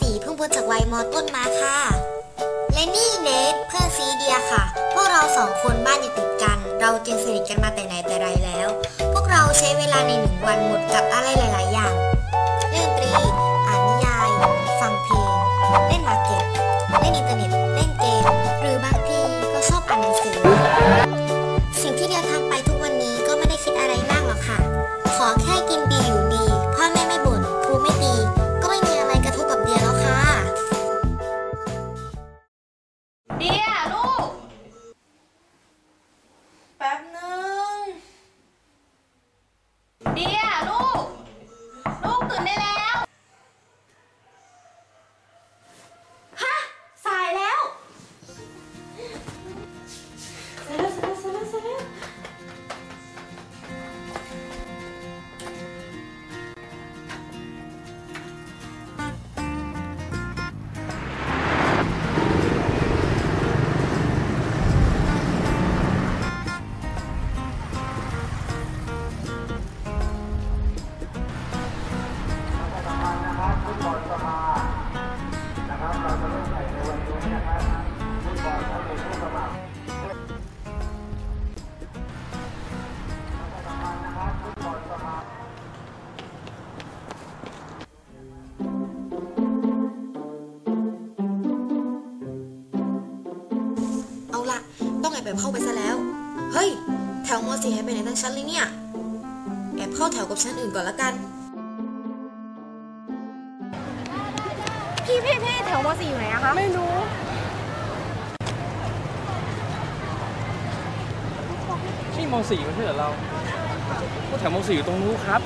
4 เพิ่งพ้นจากวัยมต้นมาค่ะ และนี่เนทเพื่อนซีเดียค่ะ พวกเราสองคนบ้านอยู่ติดกัน เราจึงสนิทกันมาแต่ไหนแต่ไรแล้ว พวกเราใช้เวลาในหนึ่งวันหมดกับอะไรหลาย ๆ อย่าง แอบแบบเข้าไปซะแล้ว เฮ้ย แถวมสี่หายไปไหนทั้งชั้นเลยเนี่ย แอบเข้าแถวกับชั้นอื่นก่อนละกัน พี่พี่พี่แถวมสี่อยู่ไหนอะคะ ไม่รู้ นี่มสี่ไม่ใช่เหรอเราพวกแถวมสี่อยู่ตรงนู้นครับ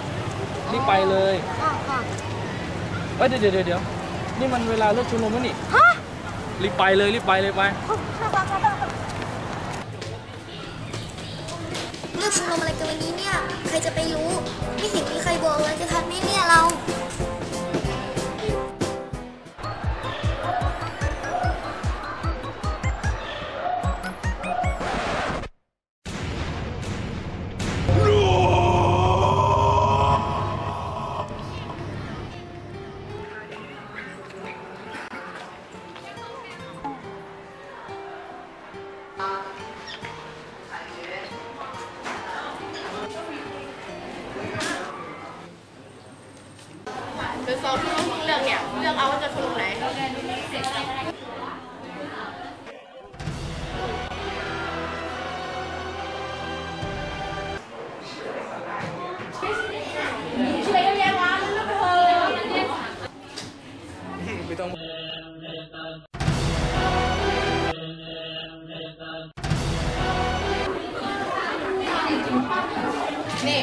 รีบไปเลยค่ะค่ะเอ้ยเดี๋ยวเดี๋ยวเดี๋ยวนี่มันเวลาเลิกชุมนุมแล้วนี่ ฮะ รีบไปเลยรีบไปเลยไป เลือกชุมนุมอะไรกันวันนี้เนี่ย ใครจะไปรู้ ไม่เห็นมีใครบอกเลยจะทันไหมเนี่ยเรา เดี๋ยวสองที่เรื่องเนี่ยเรื่องเอาว่าจะชุมนุมไหนช่วยกันเรียนวะเรื่องไปเถอะไม่ต้องนี่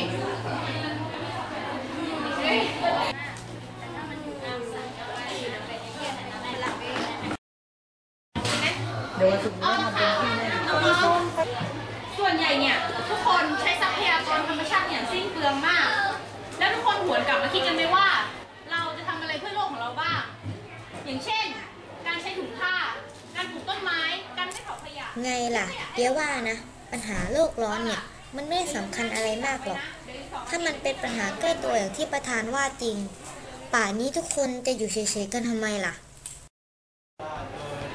ไม่เผาขยะไงล่ะเดียว่านะ ปัญหาโลกร้อนเนี่ย มันไม่ได้สำคัญอะไรมากหรอก ถ้ามันเป็นปัญหาใกล้ตัวอย่างที่ประธานว่าจริง ป่านนี้ทุกคนจะอยู่เฉยๆกันทำไมล่ะ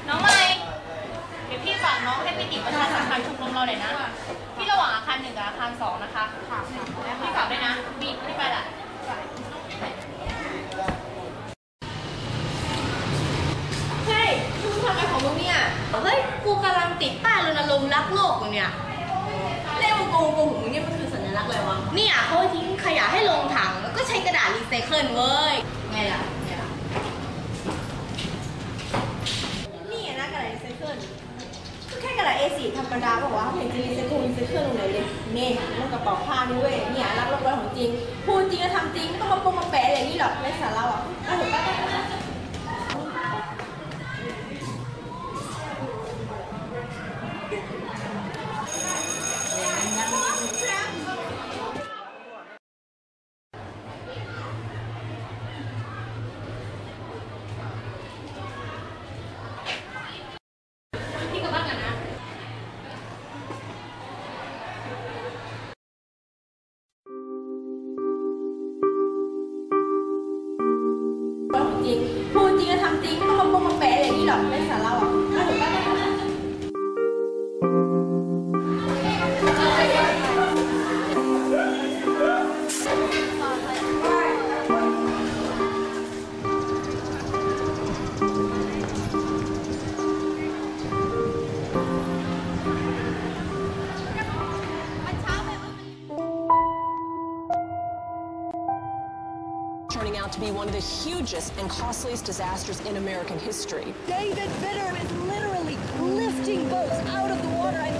น้องไม้เดี๋ยวพี่ฝากน้องให้ไปติดประชาสัมพันธ์ชมรมเราหน่อยนะ ที่ระหว่างอาคารหนึ่งกับอาคารสองนะคะค่ะพี่ฝากด้วยนะบีบไม่ไปละ เนี่ยเฮ้ย กูกำลังติดป้ายรณรงค์รักโลกอยู่เนี่ยเล่มโกงโกงของมึงเนี่ยมันคือสัญลักษณ์อะไรวะ เนี่ยเขาทิ้งขยะให้ลงถังแล้วก็ใช้กระดาษรีไซเคิลเว้ย ไงล่ะไงล่ะ นี่ไงนะกระดาษรีไซเคิลก็แค่กระดาษ A4 ธรรมดาบอกว่าเขาเห็นจะรีไซเคิลรีไซเคิลตรงไหนเลยนี่มันกระเป๋าผ้านี่เว้ยเนี่ยรักโลกร้อนของจริง พูดจริงก็ทำจริงไม่ต้องมาโปงมาแปะอะไรอย่างนี้หรอกไม่สาระหรอกไปเถอะไปไ没事儿拉า to be one of the hugest and costliest disasters in American history. David Bitter is literally lifting boats out of the water and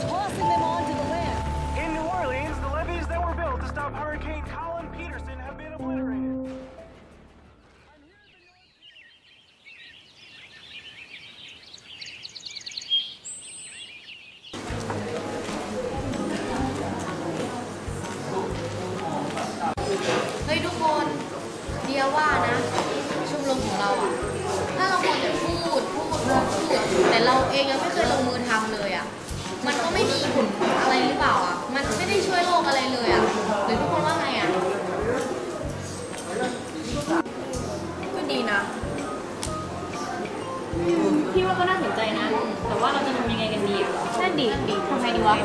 ก็น่าสนใจนะ แต่ว่าเราจะทำยังไงกันดีอะนั่นดีดีทำไงดีวะ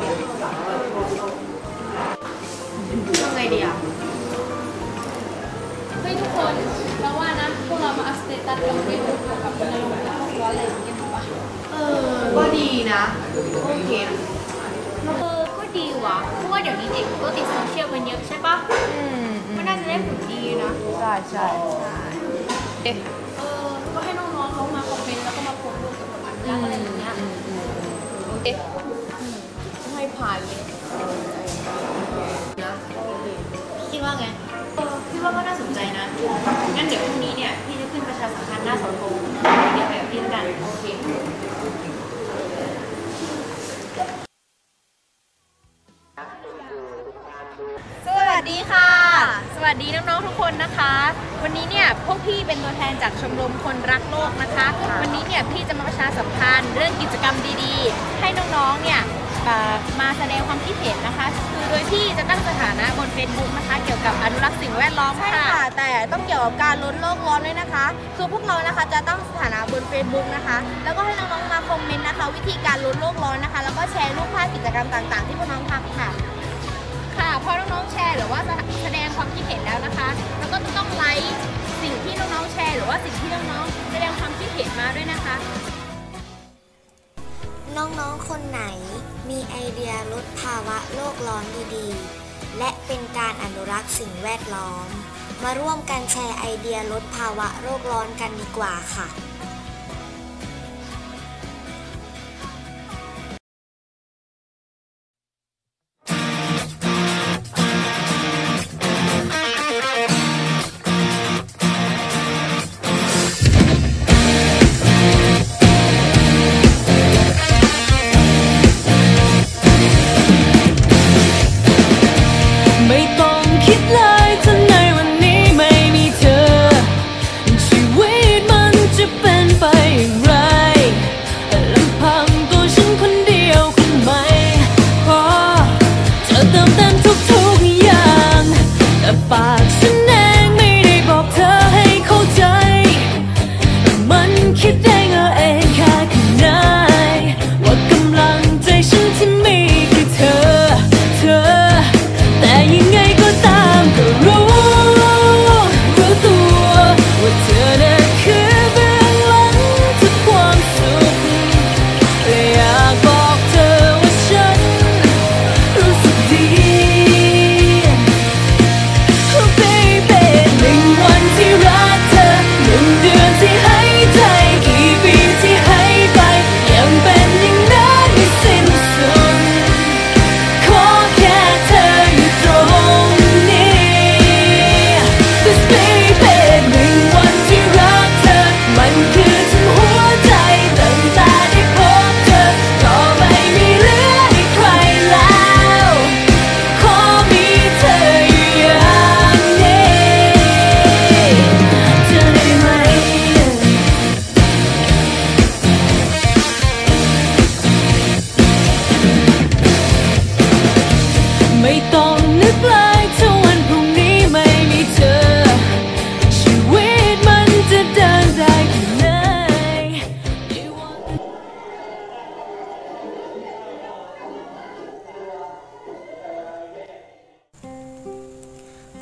ทำไงดีอะเฮ้ยทุกคนเราว่านะพวกเรามาอัพสเตตัสลงเฟซบุ๊กเกี่ยวกับรณรงค์โลกร้อนอะไรอย่างเงี้ยดีปะเออก็ดีนะโอเคเออก็ดีว่ะเพราะว่าเดี๋ยวนี้เด็กก็ติดโซเชียลกันเยอะใช่ปะอืมก็น่าจะได้ผลดีนะใช่ใช่เออก็ นรักอะไรอย่างเงี้ยเอ๊ะให้ผ่านเลยนะคิดว่าไงเออพี่ว่าก็น่าสนใจนะงั้นเดี๋ยวพรุ่งนี้ นตัวแทนจากชมรมคนรักโลกนะคะ วันนี้เนี่ยพี่จะมาประชาสัมพันธ์เรื่องกิจกรรมดีๆ ให้น้องๆ เนี่ยเอ่อมาแสดงความคิดเห็นนะคะ คือโดยที่จะตั้งสถานะบน Facebook นะคะ เกี่ยวกับอนุรักษ์สิ่งแวดล้อมใช่ค่ะค่ะ แต่ต้องเกี่ยวกับการลดโลกร้อนด้วยนะคะ คือพวกเรานะคะจะตั้งสถานะบน Facebook นะคะ แล้วก็ให้น้องๆ มาคอมเมนต์นะคะ วิธีการลดโลกร้อนนะคะ แล้วก็แชร์รูปภาพกิจกรรมต่างๆ ที่พวกน้องทำค่ะค่ะพอน้องๆแชร์หรือว่าแสดงความคิดเห็นแล้วนะคะเราก็จะต้องไลค์สิ่งที่น้ องๆแชร์ หรือว่าสิ่งที่น้องๆแสดงความคิดเห็นมาด้วยนะคะ น้องๆ คนไหนมีไอเดียลดภาวะโลกร้อนดีๆ และเป็นการอนุรักษ์สิ่งแวดล้อม มาร่วมกันแชร์ไอเดียลดภาวะโลกร้อนกันดีกว่าค่ะ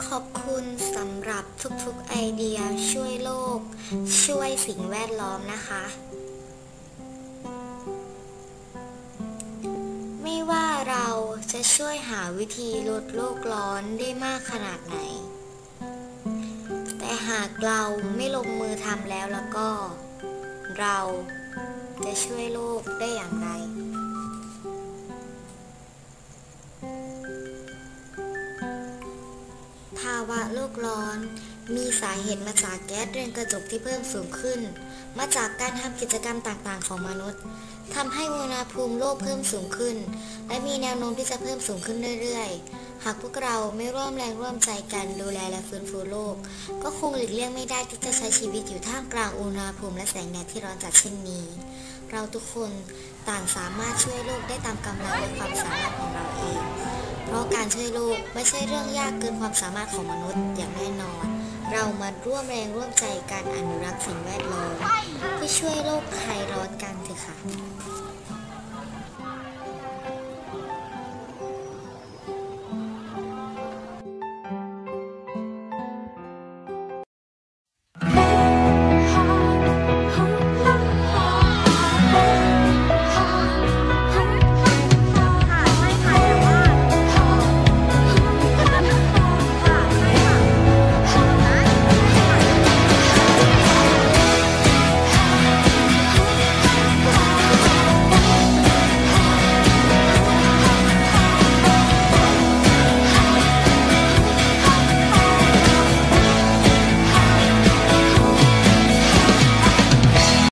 ขอบคุณสำหรับทุกๆไอเดียช่วยโลก ช่วยสิ่งแวดล้อมนะคะ ไม่ว่าเราจะช่วยหาวิธีลดโลกร้อนได้มากขนาดไหน แต่หากเราไม่ลงมือทำแล้วแล้วก็ เราจะช่วยโลกได้อย่างไราวะโลกร้อน มีสาเหตุมาจากแก๊สเรือนกระจกที่เพิ่มสูงขึ้น มาจากการทำกิจกรรมต่างๆ ของมนุษย์ทำให้อุณหภูมิโลกเพิ่มสูงขึ้น และมีแนวโน้มที่จะเพิ่มสูงขึ้นเรื่อยๆ หากพวกเราไม่ร่วมแรงร่วมใจกันดูแลและฟื้นฟูโลก ก็คงหลีกเลี่ยงไม่ได้ที่จะใช้ชีวิตอยู่ท่ามกลางอุณหภูมิและแสงแดดที่ร้อนจัดเช่นนี้ เราทุกคนต่างสามารถช่วยโลกได้ตามกำลังและความสามารถของเราเอง เพราะการช่วยโลกไม่ใช่เรื่องยากเกินความสามารถของมนุษย์อย่างแน่นอน เรามาร่วมแรงร่วมใจการอนุรักษ์สิ่งแวดล้อมเพื่อช่วยโลกคลายร้อนกันเถอะค่ะ